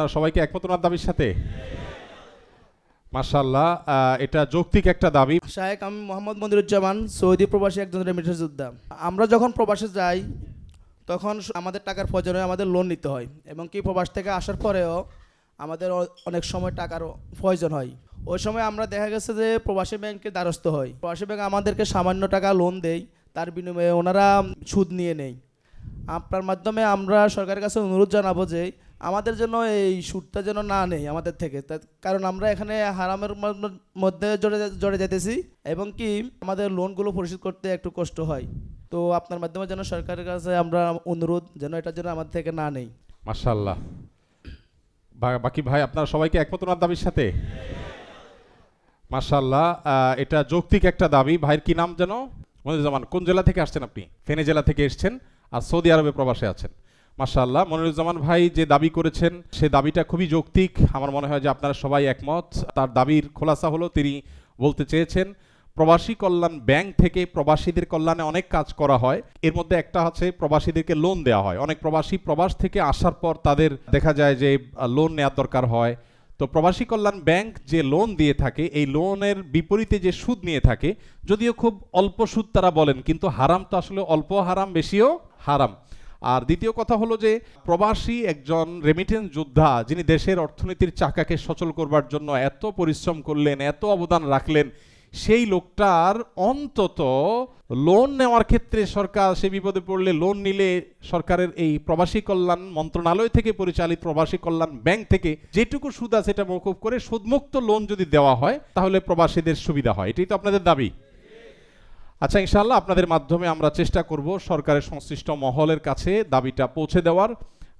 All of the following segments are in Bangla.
আপনারা সবাইকে একমত ওনার দাবির সাথে? মাশাল্লাহ আহ, এটা যৌক্তিক একটা দাবি। শাহেক আমি মোহাম্মদ মনিরুজ্জামান সৌদি প্রবাসী একজন রেমিটেন্স যোদ্ধা। আমরা যখন প্রবাসে যাই তখন আমাদের টাকার প্রয়োজন হয় আমাদের লোন নিতে হয়। এবং কি প্রবাস থেকে আসার পরেও আমাদের অনেক সময় টাকার প্রয়োজন হয়। ওই সময় আমরা দেখা গেছে যে প্রবাসী ব্যাংকের দ্বারস্থ হয় প্রবাসী ব্যাংক আমাদেরকে সামান্য টাকা লোন দেয় তার বিনিময়ে ওনারা সুদ নিয়ে নেয়। আপনার মাধ্যমে আমরা সরকারের কাছে অনুরোধ জানাব যে আমাদের জন্য এই সুদটা যেন না নেই আমাদের থেকে। কারণ আমরা এখানে হারামের মধ্যে জড়ে জড়ে যেতেছি এবং কি আমাদের লোনগুলো পরিশোধ করতে একটু কষ্ট হয়। তো আপনার মাধ্যমে যেন সরকারের কাছে আমরা অনুরোধ যেন এটা যেন আমাদের থেকে না নেই। মার্শাল্লাহ বাকি ভাই, আপনারা সবাইকে একমত ওনার দাবির সাথে? মার্শাল্লাহ এটা যৌক্তিক একটা দাবি। ভাইয়ের কি নাম যেন? মনিরুজ্জামান কোন জেলা থেকে আসছেন আপনি? ফেনী জেলা থেকে এসছেন আর সৌদি আরবে প্রবাসে আছেন। মাশাল্লাহ মনিরুজ্জামান ভাই যে দাবি করেছেন, সে দাবিটা খুবই যৌক্তিক। আমার মনে হয় যে আপনারা সবাই একমত। তার দাবির খোলাসা হলো তিনি বলতে চেয়েছেন, প্রবাসী কল্যাণ ব্যাংক থেকে প্রবাসীদের কল্যাণে অনেক কাজ করা হয়। এর মধ্যে একটা হচ্ছে প্রবাসীদেরকে লোন দেওয়া হয়। অনেক প্রবাসী প্রবাস থেকে আসার পর তাদের দেখা যায় যে লোন নেওয়ার দরকার হয়। তো প্রবাসী কল্যাণ ব্যাংক যে লোন দিয়ে থাকে, এই লোনের বিপরীতে যে সুদ নিয়ে থাকে, যদিও খুব অল্প সুদ তারা বলেন, কিন্তু হারাম তো আসলে অল্প হারাম, বেশিও হারাম। আর দ্বিতীয় কথা হলো যে প্রবাসী একজন রেমিটেন্স যোদ্ধা যিনি দেশের অর্থনীতির চাকাকে সচল করবার জন্য এত পরিশ্রম করলেন, এত অবদান রাখলেন, সেই লোকটার অন্তত লোন নেওয়ার ক্ষেত্রে সরকার সে বিপদে পড়লে লোন নিলে সরকারের এই প্রবাসী কল্যাণ মন্ত্রণালয় থেকে পরিচালিত প্রবাসী কল্যাণ ব্যাংক থেকে যেটুকু সুদ আছে এটা মৌকুব করে সুদমুক্ত লোন যদি দেওয়া হয়, তাহলে প্রবাসীদের সুবিধা হয়। এটাই তো আপনাদের দাবি। আচ্ছা ইনশাল্লাহ আপনাদের মাধ্যমে আমরা চেষ্টা করব সরকারের সংশ্লিষ্ট মহলের কাছে দাবিটা পৌঁছে দেওয়ার।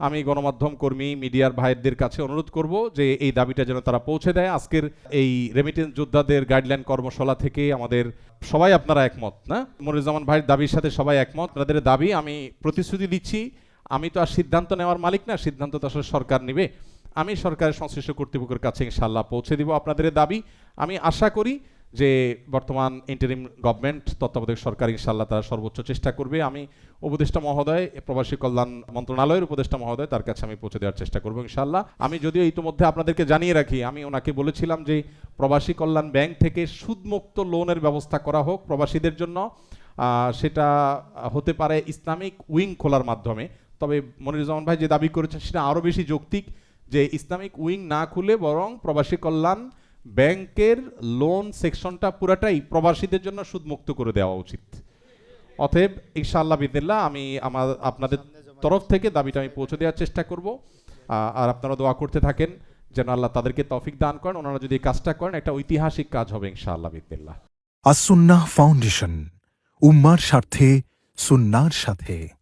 আমি গণমাধ্যম কর্মী, মিডিয়ার ভাইদের কাছে অনুরোধ করব যে এই দাবিটা যেন তারা পৌঁছে দেয়। আজকের এই রেমিটেন্স যোদ্ধাদের গাইডলাইন কর্মশালা থেকে আমাদের সবাই আপনারা একমত, না? মনিরুজ্জামান ভাইয়ের দাবির সাথে সবাই একমত। আপনাদের দাবি, আমি প্রতিশ্রুতি দিচ্ছি, আমি তো আর সিদ্ধান্ত নেওয়ার মালিক না, সিদ্ধান্ত তো আসলে সরকার নেবে। আমি সরকারের সংশ্লিষ্ট কর্তৃপক্ষের কাছে ইনশাল্লাহ পৌঁছে দিব আপনাদের দাবি। আমি আশা করি যে বর্তমান ইন্টারিম গভর্নমেন্ট তত্ত্বাবধায়ক সরকার ইনশাল্লাহ তারা সর্বোচ্চ চেষ্টা করবে। আমি উপদেষ্টা মহোদয়, প্রবাসী কল্যাণ মন্ত্রণালয়ের উপদেষ্টা মহোদয়, তার কাছে আমি পৌঁছে দেওয়ার চেষ্টা করব ইনশাল্লাহ আমি যদিও ইতিমধ্যে আপনাদেরকে জানিয়ে রাখি, আমি ওনাকে বলেছিলাম যে প্রবাসী কল্যাণ ব্যাংক থেকে সুদমুক্ত লোনের ব্যবস্থা করা হোক প্রবাসীদের জন্য। সেটা হতে পারে ইসলামিক উইং খোলার মাধ্যমে। তবে মনিরুজ্জামান ভাই যে দাবি করেছেন, সেটা আরও বেশি যৌক্তিক যে ইসলামিক উইং না খুলে বরং প্রবাসী কল্যাণ ব্যাংকের লোন সেকশনটা পুরাটাই প্রবাসীদের জন্য সুদমুক্ত করে দেওয়া উচিত। অতএব ইনশাআল্লাহ বিদিল্লাহ আমি আমার আপনাদের তরফ থেকে দাবিটা আমি পৌঁছে দেওয়ার চেষ্টা করব। আর আপনারা দোয়া করতে থাকেন যেন আল্লাহ তাদেরকে তৌফিক দান করেন। ওনারা যদি কাজটা করেন, একটা ঐতিহাসিক কাজ হবে ইনশাআল্লাহ বিদিল্লাহ আসুন্নাহ ফাউন্ডেশন, উম্মার স্বার্থে, সুন্নার সাথে।